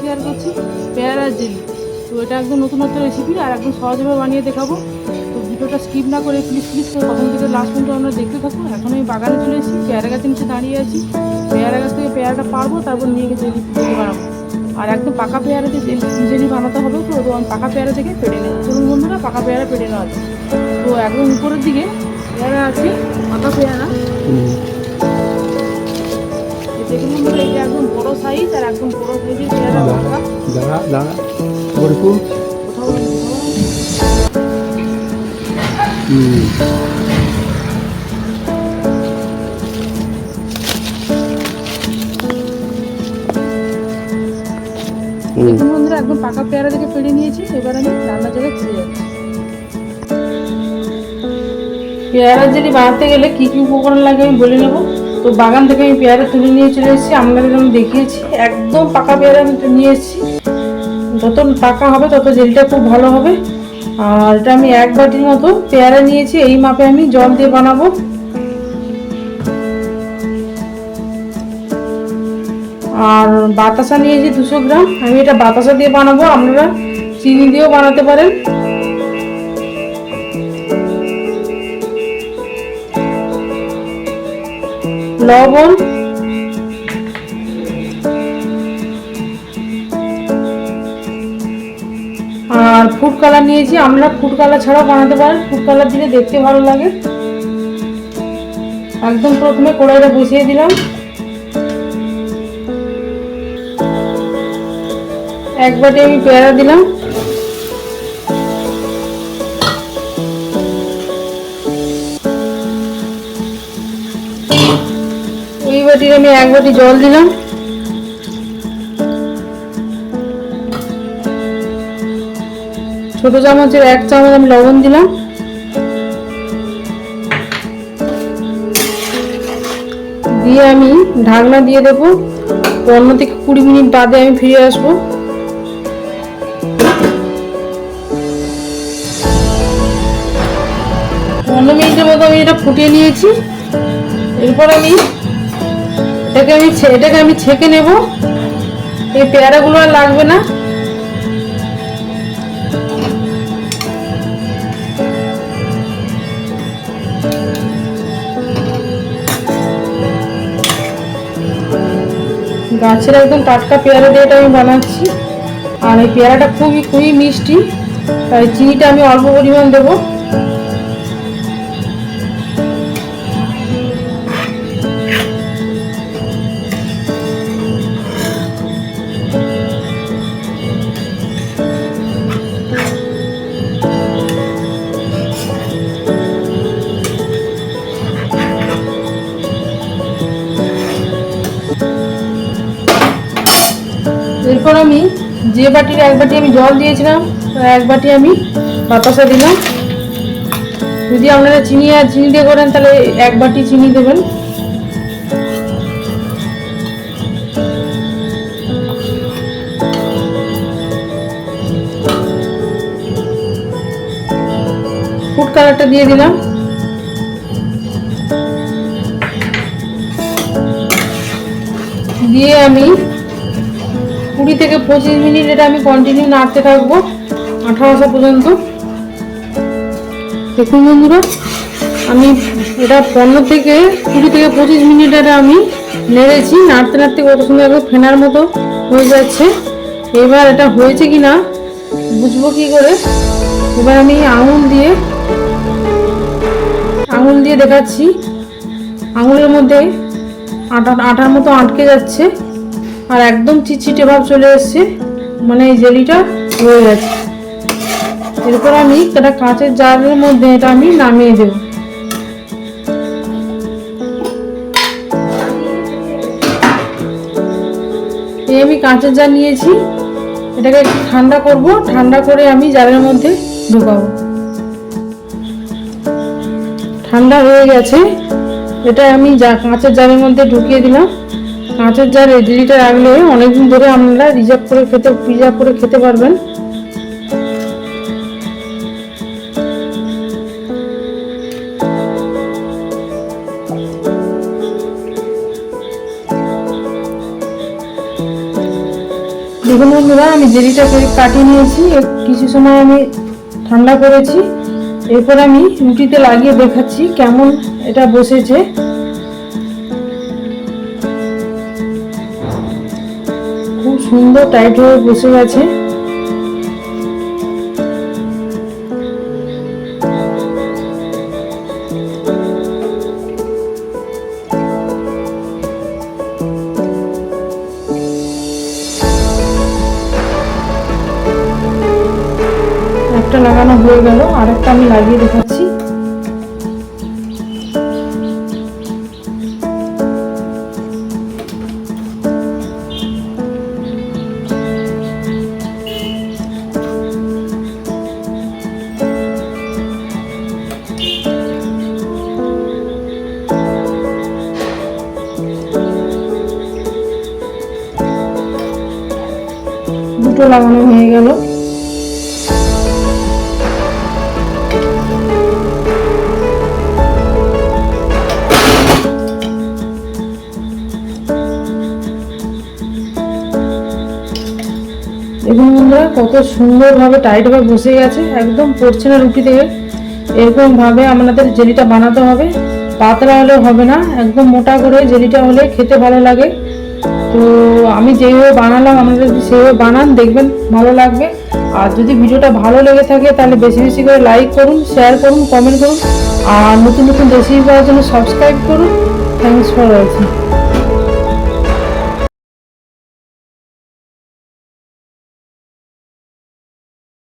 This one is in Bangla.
শেয়ার করছি, পেয়ারার জেলি। তো এটা একদম নতুনত্ব রেসিপি আর একদম সহজভাবে বানিয়ে দেখাবো। তো ভিডিওটা স্কিপ না করে প্লিজ প্লিজ করে তখন লাস্ট পর্যন্ত আমরা দেখতে থাকব এখন আমি বাগানে চলে এসেছি, পেয়ারা গাছে নিচে দাঁড়িয়ে আছি। পেয়ারা গাছ থেকে পেয়ারাটা পারব, তারপর নিয়ে গিয়ে জেলি বানাবো। আর একদম পাকা পেয়ারা যে জেলি বানাতে হবে তো পাকা পেয়ারা থেকে পেড়ে নেব চলুন বন্ধুরা, পাকা পেয়ারা পেড়ে নেওয়া তো একদম উপরের দিকে দাঁড়া দাঁড়া কোথাও হুম। বন্ধুরা একদম পাকা পেয়ারা থেকে পেড়ে নিয়েছি এবার আমি রান্নার জায়গায় চলে যাচ্ছি। পেয়ারা জেলি বানাতে গেলে কী কী উপকরণ লাগে আমি বলে নেব। তো বাগান থেকে আমি পেয়ারা তুলে নিয়ে চলে এসেছি। আপনাদের আমি দেখিয়েছি। একদম পাকা পেয়ারা আমি নিয়ে এসেছি। যত পাকা হবে, তত জেলটা খুব ভালো হবে। আর এটা আমি এক বাটির মতো পেয়ারা নিয়েছি। এই মাপে আমি জল দিয়ে বানাবো। আর বাতাসা নিয়েছি দুশো গ্রাম। আমি এটা বাতাসা দিয়ে বানাবো। আপনারা চিনি দিয়েও বানাতে পারেন। লবণ। আর ফুড কালার নিয়েছি, আমরা ফুড কালার ছাড়াও বানাতে পারেন। ফুড কালার দিলে দেখতে ভালো লাগে। একদম প্রথমে কড়াইটা বসিয়ে দিলাম। এক বাটি আমি পেয়ারা দিলাম। বাটির আমি এক বাটি জল দিলাম। ছোট চামচের এক চামচ আমি লবণ দিলাম। দিয়ে আমি ঢাকনা দিয়ে দেবো। পনেরো থেকে কুড়ি মিনিট বাদে আমি ফিরে আসব। পনেরো মিনিটের মতো আমি এটা ফুটিয়ে নিয়েছি। এরপর আমি এটাকে আমি এটাকে আমি ছেঁকে নেব। এই পেয়ারাগুলো আর লাগবে না। গাছের একদম টাটকা পেয়ারা দিয়ে এটা আমি বানাচ্ছি। আর এই পেয়ারাটা খুবই খুবই মিষ্টি। তাই চিনিটা আমি অল্প পরিমাণ দেবো। এরপর আমি যে বাটির এক বাটি আমি জল দিয়েছিলাম এক বাটি আমি বাতাসা দিলাম। যদি আপনারা চিনি আর চিনি দিয়ে করেন, তাহলে এক বাটি চিনি দেবেন। ফুড কালারটা দিয়ে দিলাম। দিয়ে আমি কুড়ি থেকে পঁচিশ মিনিট এটা আমি কন্টিনিউ নাড়তে থাকব আঠা আসা পর্যন্ত। দেখুন বন্ধুরা, আমি এটা পনেরো থেকে কুড়ি থেকে পঁচিশ মিনিট এটা আমি নেড়েছি, নাড়তে নাড়তে কত সুন্দর একদম ফেনার মতো হয়ে যাচ্ছে। এবার এটা হয়েছে কি না বুঝব কি করে? এবার আমি আঙুল দিয়ে আঙুল দিয়ে দেখাচ্ছি। আঙুলের মধ্যে আটা, আটার মতো আটকে যাচ্ছে। আর একদম চিটচিটে ভাব চলে এসছে। মানে এই জেলিটা হয়ে গেছে। এরপর আমি একটা কাঁচের জারের মধ্যে এটা আমি নামিয়ে দেব। এই আমি কাঁচের জার নিয়েছি। এটাকে ঠান্ডা করব। ঠান্ডা করে আমি জারের মধ্যে ঢোকাবো। ঠান্ডা হয়ে গেছে। এটা আমি কাঁচের জারের মধ্যে ঢুকিয়ে দিলাম। কাঁচের জার ইডলিটা রাখলে অনেকদিন ধরে আপনারা রিজার্ভ করে খেতে প্রিজার্ভ করে খেতে পারবেন। দেখুন বন্ধুরা, আমি জেলিটাকে কাটিয়ে নিয়েছি। কিছু সময় আমি ঠান্ডা করেছি। এরপর আমি রুটিতে লাগিয়ে দেখাচ্ছি কেমন এটা বসেছে। সুন্দর টাইট হয়ে বসে গেছে। একটা লাগানো হয়ে গেল আরেকটা আমি লাগিয়ে দেখাচ্ছি। দুটো লাগানো হয়ে গেল। দেখুন বন্ধুরা, কত সুন্দরভাবে টাইটভাবে বসে গেছে, একদম পড়ছে না রুটি থেকে এরকম ভাবে আপনাদের জেলিটা বানাতে হবে। পাতলা হলে হবে না, একদম মোটা করে জেলিটা হলে খেতে ভালো লাগে। তো আমি যেভাবে বানালাম আপনাদের যদি সেভাবে বানান, দেখবেন ভালো লাগবে। আর যদি ভিডিওটা ভালো লেগে থাকে, তাহলে বেশি বেশি করে লাইক করুন শেয়ার করুন কমেন্ট করুন। আর নতুন নতুন রেসিপি পাওয়ার জন্য সাবস্ক্রাইব করুন। Thanks for watching